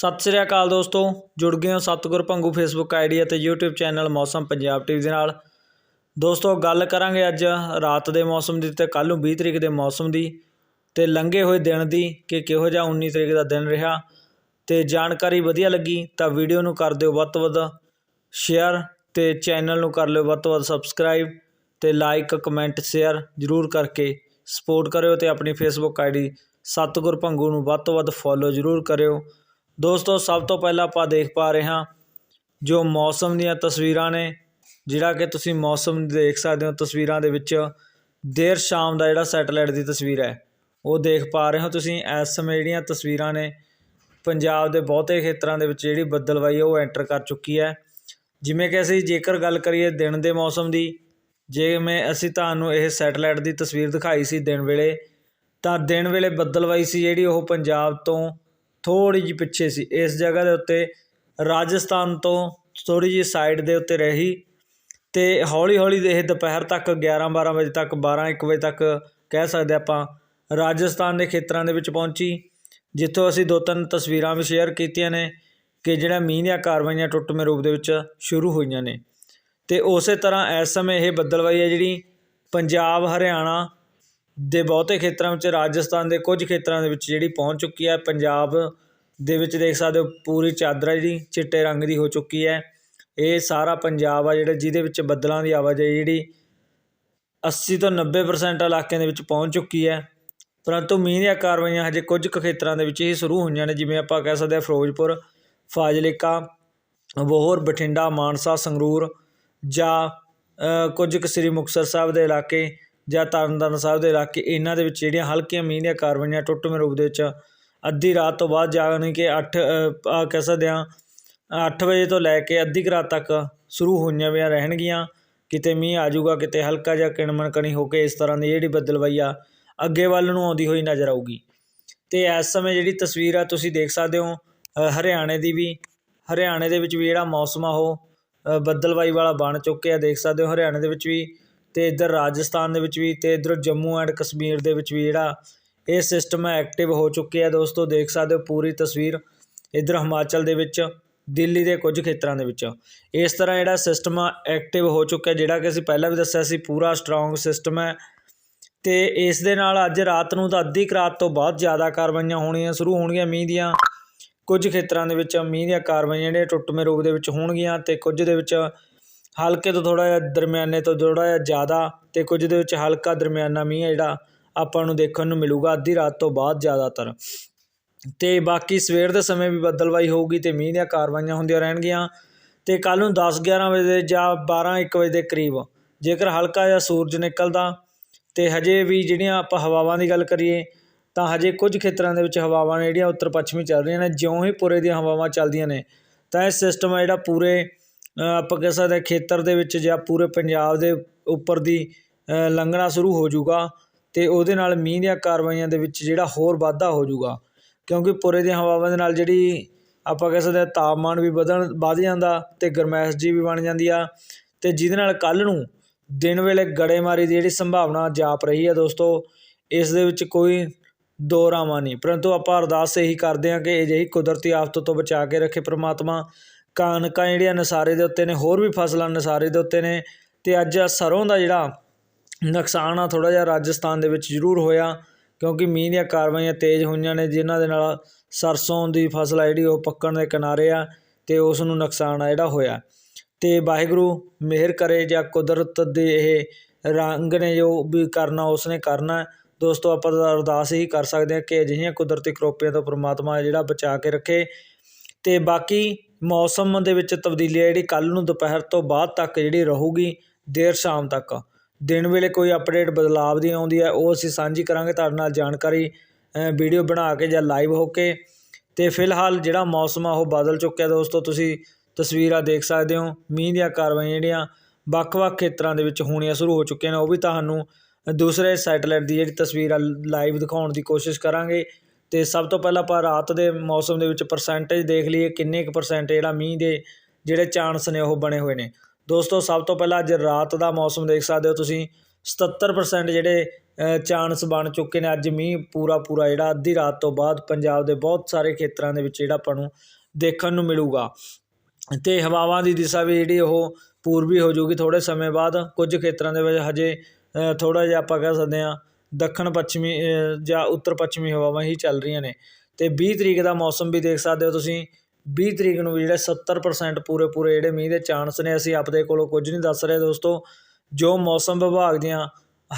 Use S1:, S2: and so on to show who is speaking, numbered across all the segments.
S1: ਸਤਿ ਸ੍ਰੀ ਅਕਾਲ ਦੋਸਤੋ, ਜੁੜ ਗਏ ਹੋ ਸਤਿਗੁਰ ਭੰਗੂ ਫੇਸਬੁੱਕ ਆਈਡੀ ਅਤੇ YouTube channel Mausam Punjab TV ਦੇ ਨਾਲ। ਦੋਸਤੋ, ਗੱਲ ਕਰਾਂਗੇ ਅੱਜ ਰਾਤ ਦੇ ਮੌਸਮ ਦੀ ਤੇ ਕੱਲ ਨੂੰ 20 ਤਰੀਕ ਦੇ ਮੌਸਮ ਦੀ ਤੇ ਲੰਘੇ ਹੋਏ ਦਿਨ ਦੀ ਕਿ ਕਿਹੋ ਜਿਹਾ 19 ਤਰੀਕ ਦਾ ਦਿਨ ਰਿਹਾ। ਤੇ ਜਾਣਕਾਰੀ ਵਧੀਆ ਲੱਗੀ ਤਾਂ ਵੀਡੀਓ ਨੂੰ ਕਰ ਦਿਓ ਵੱਧ ਤੋਂ ਵੱਧ ਸ਼ੇਅਰ ਤੇ ਚੈਨਲ ਨੂੰ ਕਰ ਲਿਓ ਵੱਧ ਤੋਂ ਵੱਧ ਸਬਸਕ੍ਰਾਈਬ ਤੇ ਲਾਈਕ, ਕਮੈਂਟ, ਸ਼ੇਅਰ ਜਰੂਰ ਕਰਕੇ ਸਪੋਰਟ ਕਰਿਓ ਤੇ ਆਪਣੀ ਫੇਸਬੁੱਕ ਆਈਡੀ ਸਤਿਗੁਰ ਭੰਗੂ ਨੂੰ ਵੱਧ ਤੋਂ ਵੱਧ ਫੋਲੋ ਜਰੂਰ ਕਰਿਓ। ਦੋਸਤੋ, ਸਭ ਤੋਂ ਪਹਿਲਾਂ ਆਪਾਂ ਦੇਖ ਪਾ ਰਹੇ ਹਾਂ ਜੋ ਮੌਸਮ ਦੀਆਂ ਤਸਵੀਰਾਂ ਨੇ, ਜਿਹੜਾ ਕਿ ਤੁਸੀਂ ਮੌਸਮ ਦੇਖ ਸਕਦੇ ਹੋ ਤਸਵੀਰਾਂ ਦੇ ਵਿੱਚ, ਦੇਰ ਸ਼ਾਮ ਦਾ ਜਿਹੜਾ ਸੈਟੇਲਾਈਟ ਦੀ ਤਸਵੀਰ ਹੈ। ਉਹ ਦੇਖ ਪਾ ਰਹੇ ਹੋ ਤੁਸੀਂ, ਇਸ ਸਮੇਂ ਜਿਹੜੀਆਂ ਤਸਵੀਰਾਂ ਨੇ, ਪੰਜਾਬ ਦੇ ਬਹੁਤੇ ਖੇਤਰਾਂ ਦੇ ਵਿੱਚ ਜਿਹੜੀ ਬੱਦਲਵਾਈ ਹੈ, ਉਹ ਐਂਟਰ ਕਰ ਚੁੱਕੀ ਹੈ। ਜਿਵੇਂ ਕਿ ਅਸੀਂ ਜੇਕਰ ਗੱਲ ਕਰੀਏ ਦਿਨ ਦੇ ਮੌਸਮ ਦੀ, ਜਿਵੇਂ ਅਸੀਂ ਤੁਹਾਨੂੰ ਇਹ ਸੈਟੇਲਾਈਟ ਦੀ ਤਸਵੀਰ ਦਿਖਾਈ ਸੀ ਦਿਨ ਵੇਲੇ, ਤਾਂ ਦਿਨ ਵੇਲੇ ਬੱਦਲਵਾਈ ਸੀ ਜਿਹੜੀ ਉਹ ਪੰਜਾਬ ਤੋਂ ਥੋੜ੍ਹੀ ਜਿਹੀ ਪਿੱਛੇ ਸੀ। ਇਸ ਜਗ੍ਹਾ ਦੇ ਉੱਤੇ ਰਾਜਸਥਾਨ ਤੋਂ ਥੋੜ੍ਹੀ ਜਿਹੀ ਸਾਈਡ ਦੇ ਉੱਤੇ ਰਹੀ ਅਤੇ ਹੌਲੀ ਹੌਲੀ ਇਹ ਦੁਪਹਿਰ ਤੱਕ 11 12 ਵਜੇ ਤੱਕ 12 1 ਵਜੇ ਤੱਕ ਕਹਿ ਸਕਦੇ ਆਪਾਂ ਰਾਜਸਥਾਨ ਦੇ ਖੇਤਰਾਂ ਦੇ ਵਿੱਚ ਪਹੁੰਚੀ, ਜਿੱਥੋਂ ਅਸੀਂ ਦੋ ਤਿੰਨ ਤਸਵੀਰਾਂ ਵੀ ਸ਼ੇਅਰ ਕੀਤੀਆਂ ਨੇ ਕਿ ਜਿਹੜਾ ਮੀਂਹ ਦੀਆਂ ਕਾਰਵਾਈਆਂ ਟੁੱਟਵੇਂ ਰੂਪ ਦੇ ਵਿੱਚ ਸ਼ੁਰੂ ਹੋਈਆਂ ਨੇ। ਅਤੇ ਉਸੇ ਤਰ੍ਹਾਂ ਇਸ ਸਮੇਂ ਇਹ ਬੱਦਲਵਾਈ ਹੈ ਜਿਹੜੀ ਪੰਜਾਬ, ਹਰਿਆਣਾ ਦੇ ਬਹੁਤੇ ਖੇਤਰਾਂ ਵਿੱਚ ਰਾਜਸਥਾਨ ਦੇ ਕੁਝ ਖੇਤਰਾਂ ਦੇ ਵਿੱਚ ਜਿਹੜੀ ਪਹੁੰਚ ਚੁੱਕੀ ਹੈ, ਪੰਜਾਬ ਦੇ ਵਿੱਚ ਦੇਖ ਸਕਦੇ ਹੋ ਪੂਰੀ ਚਾਦਰ ਹੈ ਜਿਹੜੀ ਚਿੱਟੇ ਰੰਗ ਦੀ ਹੋ ਚੁੱਕੀ ਹੈ। ਇਹ ਸਾਰਾ ਪੰਜਾਬ ਆ ਜਿਹੜਾ ਜਿਹਦੇ ਵਿੱਚ ਬੱਦਲਾਂ ਦੀ ਆਵਾਜਾਈ ਜਿਹੜੀ 80 ਤੋਂ 90% ਇਲਾਕਿਆਂ ਦੇ ਵਿੱਚ ਪਹੁੰਚ ਚੁੱਕੀ ਹੈ। ਪਰੰਤੂ ਮੀਂਹ ਦੀਆਂ ਕਾਰਵਾਈਆਂ ਹਜੇ ਕੁਝ ਕੁ ਖੇਤਰਾਂ ਦੇ ਵਿੱਚ ਹੀ ਸ਼ੁਰੂ ਹੋਈਆਂ ਨੇ, ਜਿਵੇਂ ਆਪਾਂ ਕਹਿ ਸਕਦੇ ਹਾਂ ਫਿਰੋਜ਼ਪੁਰ, ਫਾਜ਼ਿਲਕਾ, ਬੋਹਰ, ਬਠਿੰਡਾ, ਮਾਨਸਾ, ਸੰਗਰੂਰ ਜਾਂ ਕੁਝ ਕੁ ਸ੍ਰੀ ਮੁਕਤਸਰ ਸਾਹਿਬ ਦੇ ਇਲਾਕੇ ਜਾਂ ਤਰਨਤਾਰਨ ਸਾਹਿਬ ਦੇ ਇਲਾਕੇ ਇਹਨਾਂ ਦੇ ਵਿੱਚ ਜਿਹੜੀਆਂ ਹਲਕੀਆਂ ਮੀਂਹ ਦੀਆਂ ਕਾਰਵਾਈਆਂ ਟੁੱਟਵੇਂ ਰੂਪ ਦੇ ਵਿੱਚ ਅੱਧੀ ਰਾਤ ਤੋਂ ਬਾਅਦ ਜਾਣੀ ਕਿ 8 ਕਹਿ ਸਕਦੇ ਹਾਂ 8 ਵਜੇ ਤੋਂ ਲੈ ਕੇ ਅੱਧੀ ਕੁ ਰਾਤ ਤੱਕ ਸ਼ੁਰੂ ਹੋਈਆਂ ਵੀਆਂ ਰਹਿਣਗੀਆਂ। ਕਿਤੇ ਮੀਂਹ ਆ ਜਾਊਗਾ ਕਿਤੇ ਹਲਕਾ ਜਿਹਾ ਕਿਣਮਣ ਕਣੀ ਹੋ ਕੇ ਇਸ ਤਰ੍ਹਾਂ ਦੀ ਜਿਹੜੀ ਬੱਦਲਵਾਈ ਆ ਅੱਗੇ ਵੱਲ ਨੂੰ ਆਉਂਦੀ ਹੋਈ ਨਜ਼ਰ ਆਊਗੀ। ਤੇ ਇਸ ਸਮੇਂ ਜਿਹੜੀ ਤਸਵੀਰ ਆ ਤੁਸੀਂ ਦੇਖ ਸਕਦੇ ਹੋ ਹਰਿਆਣੇ ਦੀ ਵੀ ਹਰਿਆਣੇ ਦੇ ਵਿੱਚ ਵੀ ਜਿਹੜਾ ਮੌਸਮ ਆ ਉਹ ਅ, ਬੱਦਲਵਾਈ ਵਾਲਾ ਬਣ ਚੁੱਕਿਆ ਦੇਖ ਸਕਦੇ ਹੋ ਹਰਿਆਣੇ ਦੇ ਵਿੱਚ ਵੀ ਅਤੇ ਇੱਧਰ ਰਾਜਸਥਾਨ ਦੇ ਵਿੱਚ ਵੀ ਅਤੇ ਇੱਧਰ ਜੰਮੂ ਐਂਡ ਕਸ਼ਮੀਰ ਦੇ ਵਿੱਚ ਵੀ ਜਿਹੜਾ ਇਹ ਸਿਸਟਮ ਹੈ ਐਕਟਿਵ ਹੋ ਚੁੱਕਿਆ ਦੋਸਤੋ, ਦੇਖ ਸਕਦੇ ਹੋ ਪੂਰੀ ਤਸਵੀਰ ਇੱਧਰ ਹਿਮਾਚਲ ਦੇ ਵਿੱਚ, ਦਿੱਲੀ ਦੇ ਕੁਝ ਖੇਤਰਾਂ ਦੇ ਵਿੱਚ। ਇਸ ਤਰ੍ਹਾਂ ਜਿਹੜਾ ਸਿਸਟਮ ਆ ਐਕਟਿਵ ਹੋ ਚੁੱਕਿਆ, ਜਿਹੜਾ ਕਿ ਅਸੀਂ ਪਹਿਲਾਂ ਵੀ ਦੱਸਿਆ ਸੀ, ਪੂਰਾ ਸਟਰੋਂਗ ਸਿਸਟਮ ਹੈ। ਤੇ ਇਸ ਦੇ ਨਾਲ ਅੱਜ ਰਾਤ ਨੂੰ ਤਾਂ ਅੱਧੀ ਕੁ ਰਾਤ ਤੋਂ ਬਹੁਤ ਜ਼ਿਆਦਾ ਕਾਰਵਾਈਆਂ ਹੋਣੀਆਂ, ਸ਼ੁਰੂ ਹੋਣਗੀਆਂ ਮੀਂਹ ਦੀਆਂ। ਕੁਝ ਖੇਤਰਾਂ ਦੇ ਵਿੱਚ ਮੀਂਹ ਦੀਆਂ ਕਾਰਵਾਈਆਂ ਜਿਹੜੀਆਂ ਟੁੱਟਵੇਂ ਰੂਪ ਦੇ ਵਿੱਚ ਹੋਣਗੀਆਂ ਤੇ ਕੁਝ ਦੇ ਵਿੱਚ ਹਲਕੇ ਤੋਂ ਥੋੜ੍ਹਾ ਜਿਹਾ ਦਰਮਿਆਨੇ ਤੋਂ ਥੋੜ੍ਹਾ ਜਿਹਾ ਜ਼ਿਆਦਾ ਅਤੇ ਕੁਝ ਦੇ ਵਿੱਚ ਹਲਕਾ ਦਰਮਿਆਨਾ ਮੀਂਹ ਹੈ ਜਿਹੜਾ ਆਪਾਂ ਨੂੰ ਦੇਖਣ ਨੂੰ ਮਿਲੂਗਾ ਅੱਧੀ ਰਾਤ ਤੋਂ ਬਾਅਦ ਜ਼ਿਆਦਾਤਰ। ਅਤੇ ਬਾਕੀ ਸਵੇਰ ਦੇ ਸਮੇਂ ਵੀ ਬੱਦਲਵਾਈ ਹੋਊਗੀ ਅਤੇ ਮੀਂਹ ਦੀਆਂ ਕਾਰਵਾਈਆਂ ਹੁੰਦੀਆਂ ਰਹਿਣਗੀਆਂ ਅਤੇ ਕੱਲ੍ਹ ਨੂੰ 10 11 ਵਜੇ ਜਾਂ 12 1 ਵਜੇ ਦੇ ਕਰੀਬ ਜੇਕਰ ਹਲਕਾ ਜਿਹਾ ਸੂਰਜ ਨਿਕਲਦਾ ਅਤੇ ਹਜੇ ਵੀ ਜਿਹੜੀਆਂ ਆਪਾਂ ਹਵਾਵਾਂ ਦੀ ਗੱਲ ਕਰੀਏ ਤਾਂ ਹਜੇ ਕੁਝ ਖੇਤਰਾਂ ਦੇ ਵਿੱਚ ਹਵਾਵਾਂ ਨੇ ਜਿਹੜੀਆਂ ਉੱਤਰ ਪੱਛਮੀ ਚੱਲ ਰਹੀਆਂ ਨੇ, ਜਿਉਂ ਹੀ ਪੂਰੇ ਦੀਆਂ ਹਵਾਵਾਂ ਚੱਲਦੀਆਂ ਨੇ, ਤਾਂ ਇਹ ਸਿਸਟਮ ਹੈ ਜਿਹੜਾ ਪੂਰੇ ਆਪਾਂ ਕਹਿ ਸਕਦੇ ਹਾਂ ਖੇਤਰ ਦੇ ਵਿੱਚ ਜਾਂ ਪੂਰੇ ਪੰਜਾਬ ਦੇ ਉੱਪਰ ਦੀ ਲੰਘਣਾ ਸ਼ੁਰੂ ਹੋ ਜਾਊਗਾ ਅਤੇ ਉਹਦੇ ਨਾਲ ਮੀਂਹ ਦੀਆਂ ਕਾਰਵਾਈਆਂ ਦੇ ਵਿੱਚ ਜਿਹੜਾ ਹੋਰ ਵਾਧਾ ਹੋ ਜਾਊਗਾ। ਕਿਉਂਕਿ ਪੂਰੇ ਦੀਆਂ ਹਵਾਵਾਂ ਦੇ ਨਾਲ ਜਿਹੜੀ ਆਪਾਂ ਕਹਿ ਸਕਦੇ ਹਾਂ ਤਾਪਮਾਨ ਵੀ ਵਧਣ, ਵੱਧ ਜਾਂਦਾ ਅਤੇ ਗਰਮੈਸ਼ ਜੀ ਵੀ ਬਣ ਜਾਂਦੀ ਆ ਅਤੇ ਜਿਹਦੇ ਨਾਲ ਕੱਲ੍ਹ ਨੂੰ ਦਿਨ ਵੇਲੇ ਗੜੇਮਾਰੀ ਦੀ ਜਿਹੜੀ ਸੰਭਾਵਨਾ ਜਾਪ ਰਹੀ ਹੈ ਦੋਸਤੋ, ਇਸ ਦੇ ਵਿੱਚ ਕੋਈ ਦੋ ਰਾਵਾਂ ਨਹੀਂ। ਪਰੰਤੂ ਆਪਾਂ ਅਰਦਾਸ ਇਹੀ ਕਰਦੇ ਹਾਂ ਕਿ ਅਜਿਹੀ ਕੁਦਰਤੀ ਆਫਤ ਤੋਂ ਬਚਾ ਕੇ ਰੱਖੇ ਪ੍ਰਮਾਤਮਾ ਕਣਕਾਂ ਜਿਹੜੀਆਂ ਨਸਾਰੇ ਦੇ ਉੱਤੇ ਨੇ, ਹੋਰ ਵੀ ਫਸਲਾਂ ਨਸਾਰੇ ਦੇ ਉੱਤੇ ਨੇ ਅਤੇ ਅੱਜ ਸਰ੍ਹੋਂ ਦਾ ਜਿਹੜਾ ਨੁਕਸਾਨ ਆ, ਥੋੜ੍ਹਾ ਜਿਹਾ ਰਾਜਸਥਾਨ ਦੇ ਵਿੱਚ ਜ਼ਰੂਰ ਹੋਇਆ ਕਿਉਂਕਿ ਮੀਂਹ ਦੀਆਂ ਕਾਰਵਾਈਆਂ ਤੇਜ਼ ਹੋਈਆਂ ਨੇ, ਜਿਨ੍ਹਾਂ ਦੇ ਨਾਲ ਸਰਸੋਂ ਦੀ ਫਸਲ ਆ ਜਿਹੜੀ, ਉਹ ਪੱਕਣ ਦੇ ਕਿਨਾਰੇ ਆ ਅਤੇ ਉਸ ਨੂੰ ਨੁਕਸਾਨ ਆ ਜਿਹੜਾ ਹੋਇਆ। ਅਤੇ ਵਾਹਿਗੁਰੂ ਮਿਹਰ ਕਰੇ ਜਾਂ ਕੁਦਰਤ ਦੇ ਇਹ ਰੰਗ ਨੇ ਜੋ ਵੀ ਕਰਨਾ ਉਸਨੇ ਕਰਨਾ। ਦੋਸਤੋ, ਆਪਾਂ ਤਾਂ ਅਰਦਾਸ ਹੀ ਕਰ ਸਕਦੇ ਹਾਂ ਕਿ ਅਜਿਹੀਆਂ ਕੁਦਰਤੀ ਕਰੋਪੀਆਂ ਤੋਂ ਪ੍ਰਮਾਤਮਾ ਜਿਹੜਾ ਬਚਾ ਕੇ ਰੱਖੇ। ਅਤੇ ਬਾਕੀ ਮੌਸਮ ਦੇ ਵਿੱਚ ਤਬਦੀਲੀ ਹੈ ਜਿਹੜੀ ਕੱਲ੍ਹ ਨੂੰ ਦੁਪਹਿਰ ਤੋਂ ਬਾਅਦ ਤੱਕ ਜਿਹੜੀ ਰਹੂਗੀ, ਦੇਰ ਸ਼ਾਮ ਤੱਕ। ਦਿਨ ਵੇਲੇ ਕੋਈ ਅਪਡੇਟ ਬਦਲਾਵ ਦੀ ਆਉਂਦੀ ਹੈ ਉਹ ਅਸੀਂ ਸਾਂਝੀ ਕਰਾਂਗੇ। ਤੁਹਾਡੇ ਨਾਲ ਜਾਣਕਾਰੀ ਵੀਡੀਓ ਬਣਾ ਕੇ ਜਾਂ ਲਾਈਵ ਹੋ ਕੇ। ਤੇ ਫਿਲਹਾਲ ਜਿਹੜਾ ਮੌਸਮ ਆ, ਉਹ ਬਦਲ ਚੁੱਕਿਆ ਦੋਸਤੋ, ਤੁਸੀਂ ਤਸਵੀਰਾਂ ਦੇਖ ਸਕਦੇ ਹੋ। ਮੀਂਹ ਦੀਆਂ ਕਾਰਵਾਈਆਂ ਜਿਹੜੀਆਂ ਵੱਖ-ਵੱਖ ਖੇਤਰਾਂ ਦੇ ਵਿੱਚ ਹੋਣੀਆਂ ਸ਼ੁਰੂ ਹੋ ਚੁੱਕੀਆਂ ਨੇ, ਉਹ ਵੀ ਤੁਹਾਨੂੰ ਦੂਸਰੇ ਸੈਟਲਾਈਟ ਦੀ ਜਿਹੜੀ ਤਸਵੀਰ ਆ ਲਾਈਵ ਦਿਖਾਉਣ ਦੀ ਕੋਸ਼ਿਸ਼ ਕਰਾਂਗੇ। ਅਤੇ ਸਭ ਤੋਂ ਪਹਿਲਾਂ ਆਪਾਂ ਰਾਤ ਦੇ ਮੌਸਮ ਦੇ ਵਿੱਚ ਪਰਸੈਂਟੇਜ ਦੇਖ ਲਈਏ, ਕਿੰਨੇ ਕੁ ਪਰਸੈਂਟ ਜਿਹੜਾ ਮੀਂਹ ਦੇ ਜਿਹੜੇ ਚਾਂਸ ਨੇ ਉਹ ਬਣੇ ਹੋਏ ਨੇ। ਦੋਸਤੋ, ਸਭ ਤੋਂ ਪਹਿਲਾਂ ਅੱਜ ਰਾਤ ਦਾ ਮੌਸਮ ਦੇਖ ਸਕਦੇ ਹੋ ਤੁਸੀਂ 77% ਜਿਹੜੇ ਚਾਂਸ ਬਣ ਚੁੱਕੇ ਨੇ। ਅੱਜ ਮੀਂਹ ਪੂਰਾ ਪੂਰਾ ਜਿਹੜਾ ਅੱਧੀ ਰਾਤ ਤੋਂ ਬਾਅਦ ਪੰਜਾਬ ਦੇ ਬਹੁਤ ਸਾਰੇ ਖੇਤਰਾਂ ਦੇ ਵਿੱਚ ਜਿਹੜਾ ਆਪਾਂ ਨੂੰ ਦੇਖਣ ਨੂੰ ਮਿਲੂਗਾ। ਤੇ ਹਵਾਵਾਂ ਦੀ ਦਿਸ਼ਾ ਵੀ ਜਿਹੜੀ ਉਹ ਪੂਰਬੀ ਹੋ ਜਾਊਗੀ ਥੋੜੇ ਸਮੇਂ ਬਾਅਦ। ਕੁਝ ਖੇਤਰਾਂ ਦੇ ਵਿੱਚ ਹਜੇ ਥੋੜਾ ਜਿਹਾ ਆਪਾਂ ਕਹਿ ਸਕਦੇ ਹਾਂ ਦੱਖਣ ਪੱਛਮੀ ਜਾਂ ਉੱਤਰ ਪੱਛਮੀ ਹਵਾਵਾਂ ਹੀ ਚੱਲ ਰਹੀਆਂ ਨੇ। ਤੇ 20 ਤਰੀਕ ਦਾ ਮੌਸਮ ਵੀ ਦੇਖ ਸਕਦੇ ਹੋ ਤੁਸੀਂ। 20 ਤਰੀਕ ਨੂੰ ਵੀ ਜਿਹੜੇ 70% ਪੂਰੇ ਪੂਰੇ ਜਿਹੜੇ ਮੀਂਹ ਦੇ ਚਾਂਸ ਨੇ, ਅਸੀਂ ਆਪਦੇ ਕੋਲੋਂ ਕੁਝ ਨਹੀਂ ਦੱਸ ਰਹੇ ਦੋਸਤੋ। ਜੋ ਮੌਸਮ ਵਿਭਾਗ ਦੀਆਂ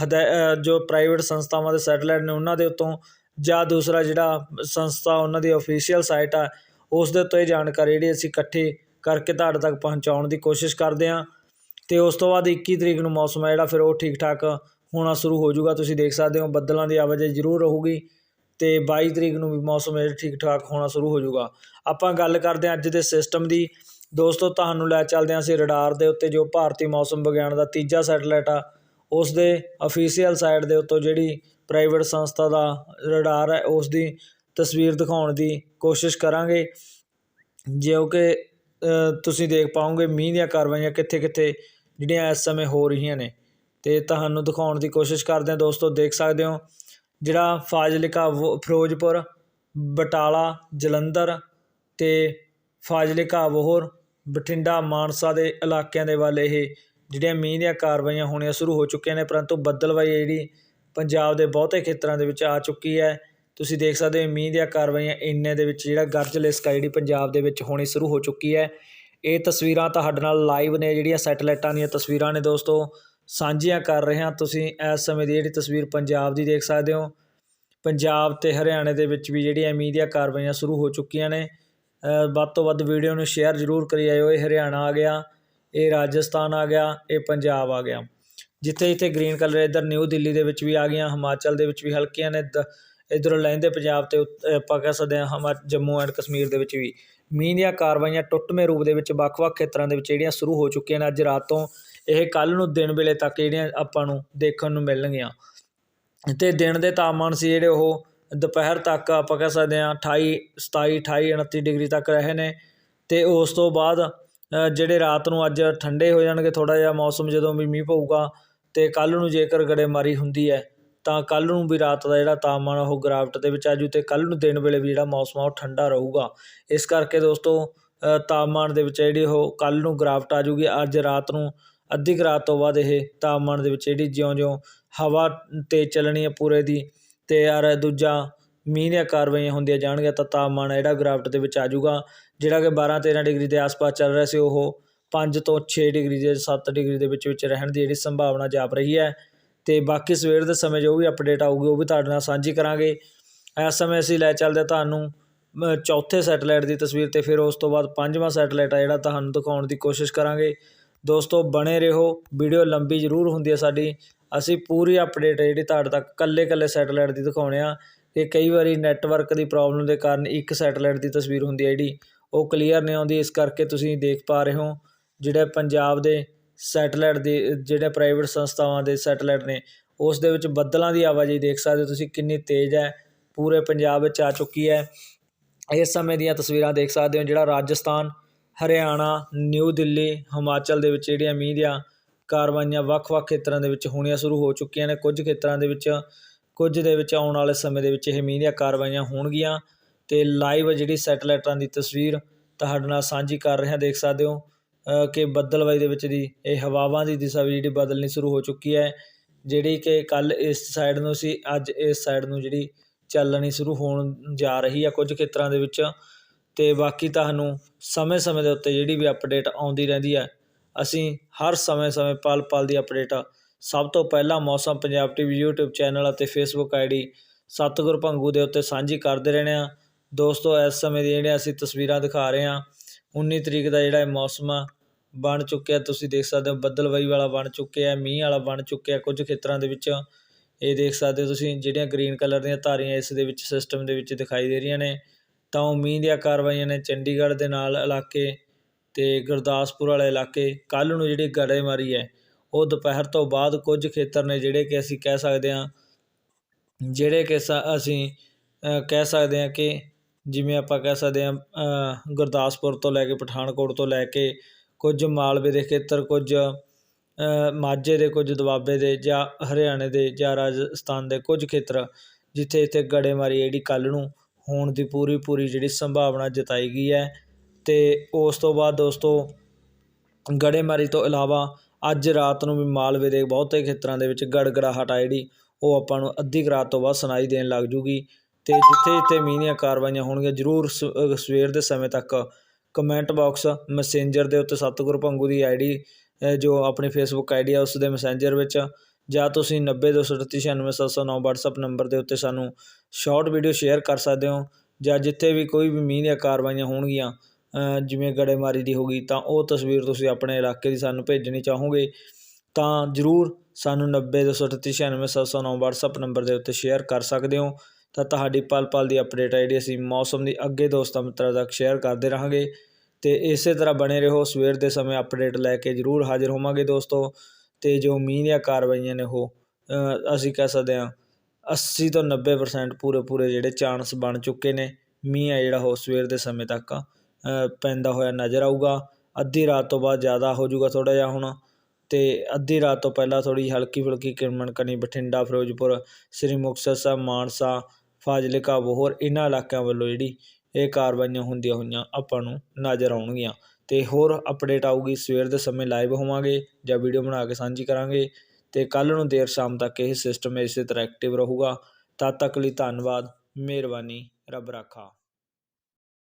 S1: ਹਦਾਇ ਜੋ ਪ੍ਰਾਈਵੇਟ ਸੰਸਥਾਵਾਂ ਦੇ ਸੈਟੇਲਾਈਟ ਨੇ, ਉਹਨਾਂ ਦੇ ਉੱਤੋਂ ਜਾਂ ਦੂਸਰਾ ਜਿਹੜਾ ਸੰਸਥਾ, ਉਹਨਾਂ ਦੀ ਅਫੀਸ਼ੀਅਲ ਸਾਈਟ ਆ, ਉਸ ਦੇ ਉੱਤੇ ਇਹ ਜਾਣਕਾਰੀ ਜਿਹੜੀ ਅਸੀਂ ਇਕੱਠੀ ਕਰਕੇ ਤੁਹਾਡੇ ਤੱਕ ਪਹੁੰਚਾਉਣ ਦੀ ਕੋਸ਼ਿਸ਼ ਕਰਦੇ ਹਾਂ। ਤੇ ਉਸ ਤੋਂ ਬਾਅਦ 21 ਤਰੀਕ ਨੂੰ ਮੌਸਮ ਆ ਜਿਹੜਾ, ਫਿਰ ਉਹ ਠੀਕ ਠਾਕ ਹੋਣਾ ਸ਼ੁਰੂ ਹੋ ਜਾਊਗਾ, ਤੁਸੀਂ ਦੇਖ ਸਕਦੇ ਹੋ ਬੱਦਲਾਂ ਦੀ ਆਵਾਜਾਈ ਜ਼ਰੂਰ ਰਹੂਗੀ ਤੇ 22 ਤਰੀਕ ਨੂੰ ਵੀ ਮੌਸਮ ਹੈ ਠੀਕ ਠਾਕ ਹੋਣਾ ਸ਼ੁਰੂ ਹੋ ਜਾਊਗਾ। ਆਪਾਂ ਗੱਲ ਕਰਦੇ ਹਾਂ ਅੱਜ ਦੇ ਸਿਸਟਮ ਦੀ। ਦੋਸਤੋ, ਤੁਹਾਨੂੰ ਲੈ ਚੱਲਦੇ ਹਾਂ ਅਸੀਂ ਰਡਾਰ ਦੇ ਉੱਤੇ ਜੋ ਭਾਰਤੀ ਮੌਸਮ ਵਿਗਿਆਨ ਦਾ ਤੀਜਾ ਸੈਟੇਲਾਈਟ ਆ, ਉਸ ਦੇ ਅਫੀਸ਼ੀਅਲ ਸਾਈਟ ਦੇ ਉੱਤੋਂ ਜਿਹੜੀ ਪ੍ਰਾਈਵੇਟ ਸੰਸਥਾ ਦਾ ਰਡਾਰ ਹੈ, ਉਸ ਦੀ ਤਸਵੀਰ ਦਿਖਾਉਣ ਦੀ ਕੋਸ਼ਿਸ਼ ਕਰਾਂਗੇ। ਜੋ ਕਿ ਤੁਸੀਂ ਦੇਖ ਪਾਓਗੇ, ਮੀਂਹ ਦੀਆਂ ਕਾਰਵਾਈਆਂ ਕਿੱਥੇ ਕਿੱਥੇ ਜਿਹੜੀਆਂ ਇਸ ਸਮੇਂ ਹੋ ਰਹੀਆਂ ਨੇ। ਅਤੇ ਤੁਹਾਨੂੰ ਦਿਖਾਉਣ ਦੀ ਕੋਸ਼ਿਸ਼ ਕਰਦੇ ਹਾਂ, ਦੋਸਤੋ, ਦੇਖ ਸਕਦੇ ਹੋ ਜਿਹੜਾ ਫਾਜ਼ਿਲਕਾ ਵੋ- ਫਿਰੋਜ਼ਪੁਰ, ਬਟਾਲਾ, ਜਲੰਧਰ ਅਤੇ ਫਾਜ਼ਿਲਕਾ, ਵੋਹਰ, ਬਠਿੰਡਾ, ਮਾਨਸਾ ਦੇ ਇਲਾਕਿਆਂ ਦੇ ਵੱਲ ਇਹ ਜਿਹੜੀਆਂ ਮੀਂਹ ਦੀਆਂ ਕਾਰਵਾਈਆਂ ਹੋਣੀਆਂ ਸ਼ੁਰੂ ਹੋ ਚੁੱਕੀਆਂ ਨੇ, ਪਰੰਤੂ ਬੱਦਲਵਾਈ ਜਿਹੜੀ ਪੰਜਾਬ ਦੇ ਬਹੁਤੇ ਖੇਤਰਾਂ ਦੇ ਵਿੱਚ ਆ ਚੁੱਕੀ ਹੈ। ਤੁਸੀਂ ਦੇਖ ਸਕਦੇ ਹੋ ਮੀਂਹ ਦੀਆਂ ਕਾਰਵਾਈਆਂ ਇੰਨੇ ਦੇ ਵਿੱਚ ਜਿਹੜਾ ਗਰਜ ਲਿਸਕ ਜਿਹੜੀ ਪੰਜਾਬ ਦੇ ਵਿੱਚ ਹੋਣੀ ਸ਼ੁਰੂ ਹੋ ਚੁੱਕੀ ਹੈ। ਇਹ ਤਸਵੀਰਾਂ ਤੁਹਾਡੇ ਨਾਲ ਲਾਈਵ ਨੇ ਜਿਹੜੀਆਂ ਸੈਟੇਲਾਈਟਾਂ ਦੀਆਂ ਤਸਵੀਰਾਂ ਨੇ, ਦੋਸਤੋ। ਸਾਂਝੀਆਂ ਕਰ ਰਹੇ ਹਾਂ। ਤੁਸੀਂ ਇਸ ਸਮੇਂ ਦੀ ਜਿਹੜੀ ਤਸਵੀਰ ਪੰਜਾਬ ਦੀ ਦੇਖ ਸਕਦੇ ਹੋ। ਪੰਜਾਬ ਤੇ ਹਰਿਆਣੇ ਦੇ ਵਿੱਚ ਵੀ ਜਿਹੜੀਆਂ ਮੀਂਹ ਦੀਆਂ ਕਾਰਵਾਈਆਂ ਸ਼ੁਰੂ ਹੋ ਚੁੱਕੀਆਂ ਨੇ। ਵੱਧ ਤੋਂ ਵੱਧ ਵੀਡੀਓ ਨੂੰ ਸ਼ੇਅਰ ਜ਼ਰੂਰ ਕਰੀ ਜਾਇਓ। ਇਹ ਹਰਿਆਣਾ ਆ ਗਿਆ, ਇਹ ਰਾਜਸਥਾਨ ਆ ਗਿਆ, ਇਹ ਪੰਜਾਬ ਆ ਗਿਆ। ਜਿੱਥੇ ਜਿੱਥੇ ਗ੍ਰੀਨ ਕਲਰ ਇੱਧਰ ਨਿਊ ਦਿੱਲੀ ਦੇ ਵਿੱਚ ਵੀ ਆ ਗਈਆਂ, ਹਿਮਾਚਲ ਦੇ ਵਿੱਚ ਵੀ ਹਲਕੀਆਂ ਨੇ, ਦ- ਇੱਧਰੋਂ ਲਹਿੰਦੇ ਪੰਜਾਬ ਤੇ ਉੱਤ- ਆਪਾਂ ਕਹਿ ਸਕਦੇ ਹਾਂ ਹਮਾ, ਜੰਮੂ ਐਂਡ ਕਸ਼ਮੀਰ ਦੇ ਵਿੱਚ ਵੀ। ਮੀਂਹ ਦੀਆਂ ਕਾਰਵਾਈਆਂ ਟੁੱਟਵੇਂ ਰੂਪ ਦੇ ਵਿੱਚ ਵੱਖ-ਵੱਖ ਖੇਤਰਾਂ ਦੇ ਵਿੱਚ ਜਿਹੜੀਆਂ ਸ਼ੁਰੂ ਹੋ ਚੁੱਕੀਆਂ ਨੇ। ਅੱਜ ਰਾਤ ਤੋਂ ਇਹ ਕੱਲ ਨੂੰ ਦਿਨ ਵੇਲੇ ਤੱਕ ਜਿਹੜੀਆਂ ਆਪਾਂ ਨੂੰ ਦੇਖਣ ਨੂੰ ਮਿਲਣਗੀਆਂ। ਤੇ ਦਿਨ ਦੇ ਤਾਪਮਾਨ ਸੀ ਜਿਹੜੇ ਉਹ ਦੁਪਹਿਰ ਤੱਕ ਆਪਾਂ ਕਹਿ ਸਕਦੇ ਹਾਂ 28 27 28 29 ਡਿਗਰੀ ਤੱਕ ਰਹੇ ਨੇ। ਤੇ ਉਸ ਤੋਂ ਬਾਅਦ ਜਿਹੜੇ ਰਾਤ ਨੂੰ ਅੱਜ ਠੰਡੇ ਹੋ ਜਾਣਗੇ ਥੋੜਾ ਜਿਹਾ ਮੌਸਮ ਜਦੋਂ ਵੀ ਮੀਂਹ ਪਊਗਾ, ਤੇ ਕੱਲ ਨੂੰ ਜੇਕਰ ਗੜੇਮਾਰੀ ਹੁੰਦੀ ਹੈ, ਤਾਂ ਕੱਲ ਨੂੰ ਵੀ ਰਾਤ ਦਾ ਜਿਹੜਾ ਤਾਪਮਾਨ ਆ ਉਹ ਗਿਰਾਵਟ ਦੇ ਵਿੱਚ ਆਜੂ ਤੇ ਕੱਲ ਨੂੰ ਦਿਨ ਵੇਲੇ ਵੀ ਜਿਹੜਾ ਮੌਸਮ ਆ ਉਹ ਠੰਡਾ ਰਹੂਗਾ। ਇਸ ਕਰਕੇ ਦੋਸਤੋ ਤਾਪਮਾਨ ਦੇ ਵਿੱਚ ਜਿਹੜੀ ਉਹ ਕੱਲ ਨੂੰ ਗਿਰਾਵਟ ਆ ਜੂਗੀ। ਅੱਜ ਰਾਤ ਨੂੰ ਅੱਧੀ ਕੁ ਰਾਤ ਤੋਂ ਬਾਅਦ ਇਹ ਤਾਪਮਾਨ ਦੇ ਵਿੱਚ ਜਿਹੜੀ ਜਿਉਂ-ਜਿਉਂ ਹਵਾ ਤੇਜ਼ ਚੱਲਣੀ ਹੈ ਪੂਰੇ ਦੀ ਅਤੇ ਯਾਰ ਦੂਜਾ ਮੀਂਹ ਦੀਆਂ ਕਾਰਵਾਈਆਂ ਹੁੰਦੀਆਂ ਜਾਣਗੀਆਂ ਤਾਂ ਤਾਪਮਾਨ ਹੈ ਜਿਹੜਾ ਗਿਰਾਵਟ ਦੇ ਵਿੱਚ ਆ ਜਾਊਗਾ। ਜਿਹੜਾ ਕਿ 12 13 ਡਿਗਰੀ ਦੇ ਆਸ-ਪਾਸ ਚੱਲ ਰਿਹਾ ਸੀ ਉਹ ਪੰਜ ਤੋਂ ਛੇ ਡਿਗਰੀ ਦੇ ਸੱਤ ਡਿਗਰੀ ਦੇ ਵਿੱਚ ਵਿੱਚ ਰਹਿਣ ਦੀ ਜਿਹੜੀ ਸੰਭਾਵਨਾ ਜਾਪ ਰਹੀ ਹੈ। ਅਤੇ ਬਾਕੀ ਸਵੇਰ ਦੇ ਸਮੇਂ ਜੋ ਵੀ ਅਪਡੇਟ ਆਊਗੀ ਉਹ ਵੀ ਤੁਹਾਡੇ ਨਾਲ ਸਾਂਝੀ ਕਰਾਂਗੇ। ਇਸ ਸਮੇਂ ਅਸੀਂ ਲੈ ਚੱਲਦੇ ਹਾਂ ਤੁਹਾਨੂੰ ਚੌਥੇ ਸੈਟੇਲਾਈਟ ਦੀ ਤਸਵੀਰ ਤੇ ਫਿਰ ਉਸ ਤੋਂ ਬਾਅਦ ਪੰਜਵਾਂ ਸੈਟੇਲਾਈਟ ਆ ਜਿਹੜਾ ਤੁਹਾਨੂੰ ਦਿਖਾਉਣ ਦੀ ਕੋਸ਼ਿਸ਼ ਕਰਾਂਗੇ। ਦੋਸਤੋ ਬਣੇ ਰਹੋ। ਵੀਡੀਓ ਲੰਬੀ ਜ਼ਰੂਰ ਹੁੰਦੀ ਹੈ ਸਾਡੀ। ਅਸੀਂ ਪੂਰੀ ਅਪਡੇਟ ਜਿਹੜੀ ਤੁਹਾਡੇ ਤੱਕ ਕੱਲੇ ਕੱਲੇ ਸੈਟੇਲਾਈਟ ਦੀ ਦਿਖਾਉਣੇ ਆ ਕਿ ਕਈ ਵਾਰੀ ਨੈਟਵਰਕ ਦੀ ਪ੍ਰੋਬਲਮ ਦੇ ਕਾਰਨ ਇੱਕ ਸੈਟੇਲਾਈਟ ਦੀ ਤਸਵੀਰ ਹੁੰਦੀ ਹੈ ਜਿਹੜੀ। ਉਹ ਕਲੀਅਰ ਨਹੀਂ ਆਉਂਦੀ, ਇਸ ਕਰਕੇ ਤੁਸੀਂ ਦੇਖ ਪਾ ਰਹੇ ਹੋ ਜਿਹੜੇ ਪੰਜਾਬ ਦੇ ਸੈਟੇਲਾਈਟ ਦੇ, ਜਿਹੜੇ ਪ੍ਰਾਈਵੇਟ ਸੰਸਥਾਵਾਂ ਦੇ ਸੈਟੇਲਾਈਟ ਨੇ, ਉਸ ਦੇ ਵਿੱਚ ਬੱਦਲਾਂ ਦੀ ਆਵਾਜਾਈ ਦੇਖ ਸਕਦੇ ਹੋ ਤੁਸੀਂ ਕਿੰਨੀ ਤੇਜ਼ ਹੈ। ਪੂਰੇ ਪੰਜਾਬ ਵਿੱਚ ਆ ਚੁੱਕੀ ਹੈ। ਇਸ ਸਮੇਂ ਦੀਆਂ ਤਸਵੀਰਾਂ ਦੇਖ ਸਕਦੇ ਹੋ ਜਿਹੜਾ ਰਾਜਸਥਾਨ ਹਰਿਆਣਾ, ਨਿਊ ਦਿੱਲੀ, ਹਿਮਾਚਲ ਦੇ ਵਿੱਚ ਜਿਹੜੀਆਂ ਮੀਂਹ ਦੀਆਂ ਕਾਰਵਾਈਆਂ ਵੱਖ-ਵੱਖ ਖੇਤਰਾਂ ਦੇ ਵਿੱਚ ਹੋਣੀਆਂ ਸ਼ੁਰੂ ਹੋ ਚੁੱਕੀਆਂ ਨੇ। ਕੁਝ ਖੇਤਰਾਂ ਦੇ ਵਿੱਚ, ਕੁਝ ਦੇ ਵਿੱਚ ਆਉਣ ਵਾਲੇ ਸਮੇਂ ਦੇ ਵਿੱਚ ਇਹ ਮੀਂਹ ਦੀਆਂ ਕਾਰਵਾਈਆਂ ਹੋਣਗੀਆਂ। ਤੇ ਲਾਈਵ ਜਿਹੜੀ ਸੈਟੇਲਾਈਟਾਂ ਦੀ ਤਸਵੀਰ ਤੁਹਾਡੇ ਨਾਲ ਸਾਂਝੀ ਕਰ ਰਹੇ ਹਾਂ ਦੇਖ ਸਕਦੇ ਹੋ ਕਿ ਬੱਦਲਵਾਈ ਦੇ ਵਿੱਚ ਦੀ ਇਹ ਹਵਾਵਾਂ ਦੀ ਦਿਸ਼ਾ ਵੀ ਜਿਹੜੀ ਬਦਲਣੀ ਸ਼ੁਰੂ ਹੋ ਚੁੱਕੀ ਹੈ। ਜਿਹੜੀ ਕਿ ਕੱਲ ਇਸ ਸਾਈਡ ਨੂੰ ਸੀ, ਅੱਜ ਇਸ ਸਾਈਡ ਨੂੰ ਜਿਹੜੀ ਚੱਲਣੀ ਸ਼ੁਰੂ ਹੋਣ ਜਾ ਰਹੀ ਹੈ ਕੁਝ ਖੇਤਰਾਂ ਦੇ ਵਿੱਚ। ਅਤੇ ਬਾਕੀ ਤੁਹਾਨੂੰ ਸਮੇਂ-ਸਮੇਂ ਦੇ ਉੱਤੇ ਜਿਹੜੀ ਵੀ ਅਪਡੇਟ ਆਉਂਦੀ ਰਹਿੰਦੀ ਹੈ, ਅਸੀਂ ਹਰ ਸਮੇਂ-ਸਮੇਂ ਪਲ-ਪਲ ਦੀ ਅਪਡੇਟ ਸਭ ਤੋਂ ਪਹਿਲਾਂ Mausam Punjab TV YouTube channel ਅਤੇ Facebook ਆਈਡੀ ਸਤਿਗੁਰ ਭੰਗੂ ਦੇ ਉੱਤੇ ਸਾਂਝੀ ਕਰਦੇ ਰਹਿੰਦੇ ਹਾਂ। ਦੋਸਤੋ, ਇਸ ਸਮੇਂ ਦੀਆਂ ਜਿਹੜੀਆਂ ਅਸੀਂ ਤਸਵੀਰਾਂ ਦਿਖਾ ਰਹੇ ਹਾਂ 19 ਤਰੀਕ ਦਾ ਜਿਹੜਾ ਇਹ ਮੌਸਮ ਆ, ਬਣ ਚੁੱਕਿਆ। ਤੁਸੀਂ ਦੇਖ ਸਕਦੇ ਹੋ ਬੱਦਲਵਾਈ ਵਾਲਾ ਬਣ ਚੁੱਕਿਆ, ਮੀਂਹ ਵਾਲਾ ਬਣ ਚੁੱਕਿਆ ਕੁਝ ਖੇਤਰਾਂ ਦੇ ਵਿੱਚ। ਇਹ ਦੇਖ ਸਕਦੇ ਹੋ ਤੁਸੀਂ ਜਿਹੜੀਆਂ ਗ੍ਰੀਨ ਕਲਰ ਦੀਆਂ ਧਾਰੀਆਂ ਇਸ ਦੇ ਵਿੱਚ ਸਿਸਟਮ ਦੇ ਵਿੱਚ ਦਿਖਾਈ ਦੇ ਰਹੀਆਂ ਨੇ। ਤਾਂ ਉਹ ਮੀਂਹ ਦੀਆਂ ਕਾਰਵਾਈਆਂ ਨੇ ਚੰਡੀਗੜ੍ਹ ਦੇ ਨਾਲ ਇਲਾਕੇ ਅਤੇ ਗੁਰਦਾਸਪੁਰ ਵਾਲੇ ਇਲਾਕੇ ਕੱਲ੍ਹ ਨੂੰ ਜਿਹੜੀ ਗੜੇਮਾਰੀ ਹੈ, ਉਹ ਦੁਪਹਿਰ ਤੋਂ ਬਾਅਦ ਕੁਝ ਖੇਤਰ ਨੇ ਜਿਹੜੇ ਕਿ ਅਸੀਂ ਕਹਿ ਸਕਦੇ ਹਾਂ, ਜਿਹੜੇ ਕਿ ਸ- ਅਸੀਂ ਕਹਿ ਸਕਦੇ ਹਾਂ ਕਿ ਜਿਵੇਂ ਆਪਾਂ ਕਹਿ ਸਕਦੇ ਹਾਂ ਗੁਰਦਾਸਪੁਰ ਤੋਂ ਲੈ ਕੇ ਪਠਾਨਕੋਟ ਤੋਂ ਲੈ ਕੇ ਕੁਝ ਮਾਲਵੇ ਦੇ ਖੇਤਰ, ਕੁਝ ਮਾਝੇ ਦੇ, ਕੁਝ ਦੁਆਬੇ ਦੇ ਜਾਂ ਹਰਿਆਣੇ ਦੇ ਜਾਂ ਰਾਜਸਥਾਨ ਦੇ ਕੁਝ ਖੇਤਰ ਜਿੱਥੇ ਇੱਥੇ ਗੜੇਮਾਰੀ ਜਿਹੜੀ ਕੱਲ੍ਹ ਨੂੰ ਹੋਣ ਦੀ ਪੂਰੀ ਪੂਰੀ ਜਿਹੜੀ ਸੰਭਾਵਨਾ ਜਤਾਈ ਗਈ ਹੈ। ਅਤੇ ਉਸ ਤੋਂ ਬਾਅਦ ਦੋਸਤੋ, ਗੜੇਮਾਰੀ ਤੋਂ ਇਲਾਵਾ ਅੱਜ ਰਾਤ ਨੂੰ ਵੀ ਮਾਲਵੇ ਦੇ ਬਹੁਤੇ ਖੇਤਰਾਂ ਦੇ ਵਿੱਚ ਗੜਗੜਾਹਟ ਆ ਜਿਹੜੀ, ਉਹ ਆਪਾਂ ਨੂੰ ਅੱਧੀ ਕੁ ਰਾਤ ਤੋਂ ਬਾਅਦ ਸੁਣਾਈ ਦੇਣ ਲੱਗ ਜੂਗੀ। ਅਤੇ ਜਿੱਥੇ ਜਿੱਥੇ ਮੀਂਹ ਦੀਆਂ ਕਾਰਵਾਈਆਂ ਹੋਣਗੀਆਂ, ਜ਼ਰੂਰ ਸ ਸਵੇਰ ਦੇ ਸਮੇਂ ਤੱਕ ਕਮੈਂਟ ਬਾਕਸ ਮੈਸੇਂਜਰ ਦੇ ਉੱਤੇ ਸਤਿਗੁਰ ਭੰਗੂ ਦੀ ਆਈਡੀ ਜੋ ਆਪਣੀ ਫੇਸਬੁੱਕ ਆਈਡੀ ਆ, ਉਸ ਦੇ ਮੈਸੇਂਜਰ ਵਿੱਚ ਜਾਂ ਤੁਸੀਂ ਨੱਬੇ ਦੋ ਸੌ ਅਠੱਤੀ ਛਿਆਨਵੇਂ ਸੱਤ ਸੌ ਨੌ ਵਟਸਐਪ ਨੰਬਰ ਦੇ ਉੱਤੇ ਸਾਨੂੰ ਸ਼ਾਰਟ ਵੀਡੀਓ ਸ਼ੇਅਰ ਕਰ ਸਕਦੇ ਹੋ ਜਾਂ ਜਿੱਥੇ ਵੀ ਕੋਈ ਵੀ ਮੀਂਹ ਦੀਆਂ ਕਾਰਵਾਈਆਂ ਹੋਣਗੀਆਂ ਜਿਵੇਂ ਗੜੇਮਾਰੀ ਦੀ ਹੋ ਗਈ, ਤਾਂ ਉਹ ਤਸਵੀਰ ਤੁਸੀਂ ਆਪਣੇ ਇਲਾਕੇ ਦੀ ਸਾਨੂੰ ਭੇਜਣੀ ਚਾਹੋਗੇ, ਤਾਂ ਜ਼ਰੂਰ ਸਾਨੂੰ ਨੱਬੇ ਦੋ ਸੌ ਅਠੱਤੀ ਛਿਆਨਵੇਂ ਸੱਤ ਸੌ ਨੌ ਵਟਸਐਪ ਨੰਬਰ ਦੇ ਉੱਤੇ ਸ਼ੇਅਰ ਕਰ ਸਕਦੇ ਹੋ। ਤਾਂ ਤੁਹਾਡੀ ਪਲ ਪਲ ਦੀ ਅਪਡੇਟ ਆ ਜਿਹੜੀ ਅਸੀਂ ਮੌਸਮ ਦੀ ਅੱਗੇ ਦੋਸਤਾਂ ਮਿੱਤਰਾਂ ਤੱਕ ਸ਼ੇਅਰ ਕਰਦੇ ਰਹਾਂਗੇ। ਅਤੇ ਇਸੇ ਤਰ੍ਹਾਂ ਬਣੇ ਰਹੋ, ਸਵੇਰ ਦੇ ਸਮੇਂ ਅਪਡੇਟ ਲੈ ਕੇ ਜ਼ਰੂਰ ਹਾਜ਼ਰ ਹੋਵਾਂਗੇ ਦੋਸਤੋ। ਅਤੇ ਜੋ ਮੀਂਹ ਦੀਆਂ ਕਾਰਵਾਈਆਂ ਨੇ ਉਹ ਅਸੀਂ ਕਹਿ ਸਕਦੇ ਹਾਂ ਅੱਸੀ ਤੋਂ ਨੱਬੇ ਪਰਸੈਂਟ ਪੂਰੇ ਪੂਰੇ ਜਿਹੜੇ ਚਾਂਸ ਬਣ ਚੁੱਕੇ ਨੇ। ਮੀਂਹ ਹੈ ਜਿਹੜਾ ਉਹ ਸਵੇਰ ਦੇ ਸਮੇਂ ਤੱਕ ਪੈਂਦਾ ਹੋਇਆ ਨਜ਼ਰ ਆਊਗਾ। ਅੱਧੀ ਰਾਤ ਤੋਂ ਬਾਅਦ ਜ਼ਿਆਦਾ ਹੋ ਜਾਊਗਾ ਥੋੜ੍ਹਾ ਜਿਹਾ ਹੁਣ। ਅਤੇ ਅੱਧੀ ਰਾਤ ਤੋਂ ਪਹਿਲਾਂ ਥੋੜ੍ਹੀ ਹਲਕੀ ਫੁਲਕੀ ਕਿਰਮਣ ਕਣੀ ਬਠਿੰਡਾ, ਫਿਰੋਜ਼ਪੁਰ, ਸ੍ਰੀ ਮੁਕਤਸਰ ਸਾਹਿਬ, ਮਾਨਸਾ, ਫਾਜ਼ਿਲਕਾ, ਬੋਹਰ ਇਹਨਾਂ ਇਲਾਕਿਆਂ ਵੱਲੋਂ ਜਿਹੜੀ ਇਹ ਕਾਰਵਾਈਆਂ ਹੁੰਦੀਆਂ ਹੋਈਆਂ ਆਪਾਂ ਨੂੰ ਨਜ਼ਰ ਆਉਣਗੀਆਂ। ਅਤੇ ਹੋਰ ਅਪਡੇਟ ਆਊਗੀ, ਸਵੇਰ ਦੇ ਸਮੇਂ ਲਾਈਵ ਹੋਵਾਂਗੇ ਜਾਂ ਵੀਡੀਓ ਬਣਾ ਕੇ ਸਾਂਝੀ ਕਰਾਂਗੇ ਅਤੇ ਕੱਲ੍ਹ ਨੂੰ ਦੇਰ ਸ਼ਾਮ ਤੱਕ ਇਹ ਸਿਸਟਮ ਇਸੇ ਤਰ੍ਹਾਂ ਐਕਟਿਵ ਰਹੇਗਾ। ਤਦ ਤੱਕ ਲਈ ਧੰਨਵਾਦ, ਮਿਹਰਬਾਨੀ, ਰੱਬ ਰਾਖਾ।